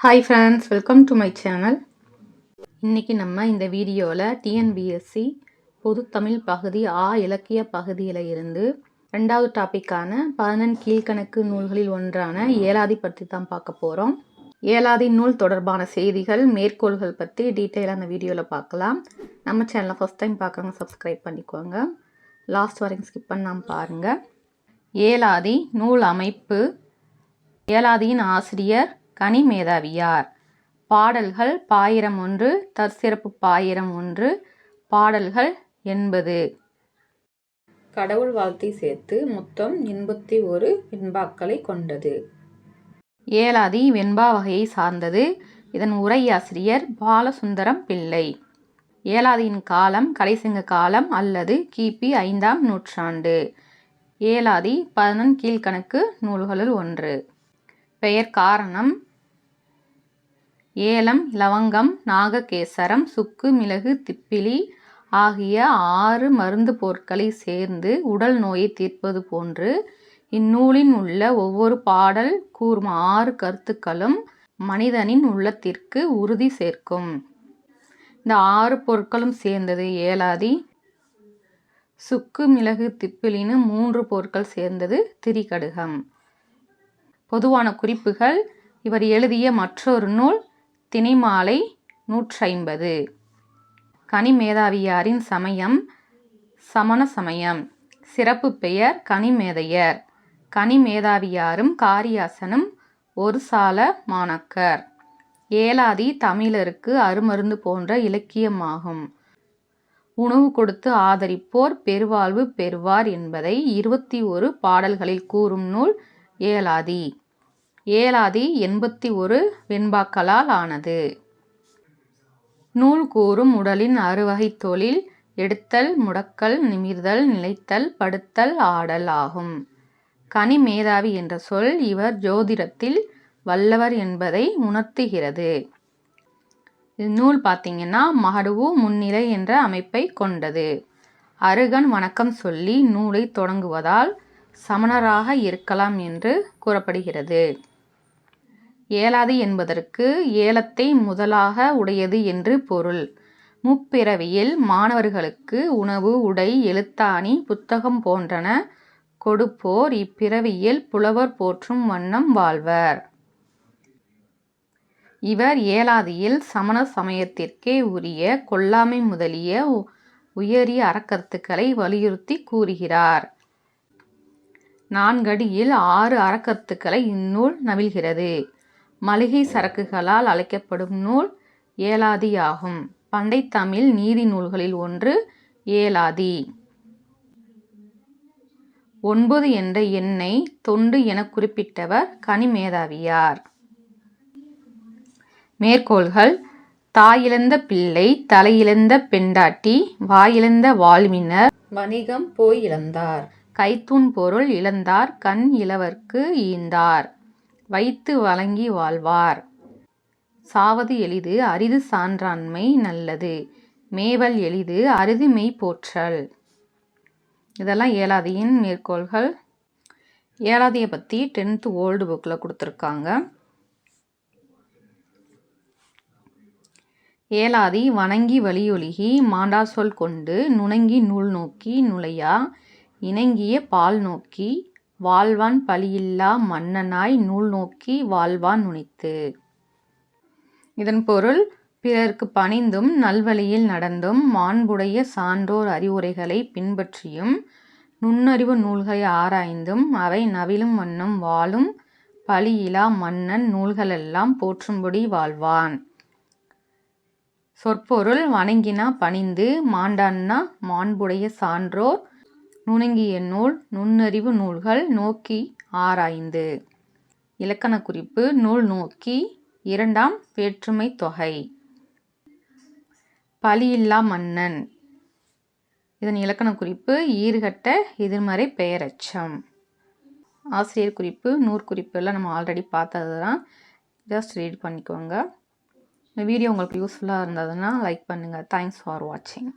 Hi friends welcome to my channel இன்றைக்கி நம்ம இந்த வீடியோவில் டிஎன்பிஎஸ்சி பொது தமிழ் பகுதி ஆ இலக்கிய பகுதியில் இருந்து ரெண்டாவது டாப்பிக்கான பதினெண் கீழ்கணக்கு நூல்களில் ஒன்றான ஏலாதி பற்றி தான் பார்க்க போகிறோம் ஏலாதி நூல் தொடர்பான செய்திகள் மேற்கோள்கள் பற்றி டீட்டெயிலாக அந்த வீடியோவில் பார்க்கலாம். நம்ம சேனலை ஃபஸ்ட் டைம் பார்க்குறவங்க சப்ஸ்கிரைப் பண்ணிக்கோங்க. லாஸ்ட் வரைக்கும் ஸ்கிப் பண்ணாமல் பாருங்கள் ஏலாதி நூல் அமைப்பு. ஏலாதியின் ஆசிரியர் கனி மேதாவியார் பாடல்கள் பாயிரம் ஒன்று தற்சிறப்பு பாயிரம் ஒன்று பாடல்கள் எண்பது. கடவுள் வாழ்த்தை சேர்த்து மொத்தம் எண்பத்தி ஒரு வெண்பாக்களை கொண்டது. ஏலாதி வெண்பா வகையை சார்ந்தது. இதன் உரையாசிரியர் பாலசுந்தரம் பிள்ளை. ஏலாதியின் காலம் கடைசங்க காலம் அல்லது கிபி ஐந்தாம் நூற்றாண்டு. ஏலாதி பதினெண் கீழ்கணக்கு நூல்களுள் ஒன்று. பெயர் காரணம் ஏலம் லவங்கம் நாககேசரம் சுக்கு மிளகு திப்பிலி ஆகிய ஆறு மருந்து பொருட்களை சேர்ந்து உடல் நோயை தீர்ப்பது போன்று இந்நூலின் உள்ள ஒவ்வொரு பாடல் கூறும் ஆறு கருத்துக்களும் மனிதனின் உள்ளத்திற்கு உறுதி சேர்க்கும். இந்த ஆறு பொருட்களும் சேர்ந்தது ஏலாதி சுக்கு மிளகு திப்பிலின்னு மூன்று பொருட்கள் சேர்ந்தது திரிகடுகம். பொதுவான குறிப்புகள் இவர் எழுதிய மற்றொரு நூல் திணைமாலை நூற்றைம்பது. கனிமேதாவியாரின் சமயம் சமண சமயம். சிறப்பு பெயர் கனிமேதையர். கனிமேதாவியாரும் காரியாசனும் ஒரு சால மாணக்கர். ஏலாதி தமிழருக்கு அருமருந்து போன்ற இலக்கியமாகும். உணவு கொடுத்து ஆதரிப்போர் பெருவாழ்வு பெறுவார் என்பதை இருபத்தி ஒரு பாடல்களில் கூறும் நூல் ஏலாதி. ஏலாதி எண்பத்தி ஒரு வெண்பாக்களால் ஆனது. நூல் கூறும் உடலின் அறுவகை தொழில் எடுத்தல் முடக்கல் நிமிர்தல் நிலைத்தல் படுத்தல் ஆடல் ஆகும். கனி மேதாவி என்ற சொல் இவர் ஜோதிடத்தில் வல்லவர் என்பதை உணர்த்துகிறது. நூல் பார்த்தீங்கன்னா மகடுவு முன்னிலை என்ற அமைப்பை கொண்டது. அருகன் வணக்கம் சொல்லி நூலை தொடங்குவதால் சமணராக இருக்கலாம் என்று கூறப்படுகிறது. இயலாது என்பதற்கு ஏலத்தை முதலாக உடையது என்று பொருள். முப்பிறவியில் மாணவர்களுக்கு உணவு உடை எழுத்தாணி புத்தகம் போன்றன கொடுப்போர் இப்பிறவியில் புலவர் போற்றும் வண்ணம் வாழ்வர். இவர் ஏலாதியில் சமண சமயத்திற்கே உரிய கொல்லாமை முதலிய உயரிய அறக்கருத்துக்களை வலியுறுத்தி கூறுகிறார். நான்கடியில் ஆறு அறக்கருத்துக்களை இந்நூல் நவில்கிறது மளிகை சரக்குகளால் அழைக்கப்படும் நூல் ஏலாதி ஆகும் பண்டை தமிழ் நீதி நூல்களில் ஒன்று ஏலாதி. ஒன்பது என்ற எண்ணை தொண்டு என குறிப்பிட்டவர் கனிமேதாவியார். மேற்கோள்கள் தாயிழந்த பிள்ளை தலையிழந்த பெண்டாட்டி வாயிழந்த வாழ்வினர் வணிகம் போய் இழந்தார். கைத்தூண் பொருள் இழந்தார் கண் இளவர்க்கு ஈந்தார். வைத்து வழங்கி வாழ்வார். சாவது எளிது அரிது சான்றாண்மை நல்லது. மேவல் எளிது அரிது மெய் போற்றல். இதெல்லாம் ஏழாதியின் மேற்கோள்கள். ஏழாதியை பற்றி டென்த்து ஓல்டு புக்கில் கொடுத்துருக்காங்க. ஏலாதி வணங்கி வலியொழுகி மாண்டா சொல் கொண்டு நுணங்கி நூல் நோக்கி நுழையா இணங்கிய பால் நோக்கி வாழ்வான் பழியில்லா மன்னனாய் நூல் நோக்கி வாழ்வான் நுனித்து. இதன் பொருள் பிறர்க்கு பணிந்தும் நல்வழியில் நடந்தும் மாண்புடைய சான்றோர் அறிவுரைகளை பின்பற்றியும் நுண்ணறிவு நூல்களை ஆராய்ந்தும் அவை நவிலும் வண்ணம் வாழும் பழியிலா மன்னன் நூல்களெல்லாம் போற்றும்படி வாழ்வான். சொற்பொருள் வணங்கினா பணிந்து மாண்டான்னா மாண்புடைய சான்றோர் நுணங்கிய நூல் நுண்ணறிவு நூல்கள் நோக்கி ஆராய்ந்து. இலக்கண குறிப்பு நூல் நோக்கி இரண்டாம் வேற்றுமை தொகை. பழியில்லா மன்னன். இதன் இலக்கண குறிப்பு ஈர்கட்ட எதிர்மறை பெயரச்சம். ஆசிரியர் குறிப்பு நூற்குறிப்பு எல்லாம் நம்ம ஆல்ரெடி பார்த்தது தான் ஜஸ்ட் ரீட் பண்ணிக்கோங்க. இந்த வீடியோ உங்களுக்கு யூஸ்ஃபுல்லாக இருந்ததுன்னா லைக் பண்ணுங்கள் தேங்க்ஸ் ஃபார் வாட்சிங்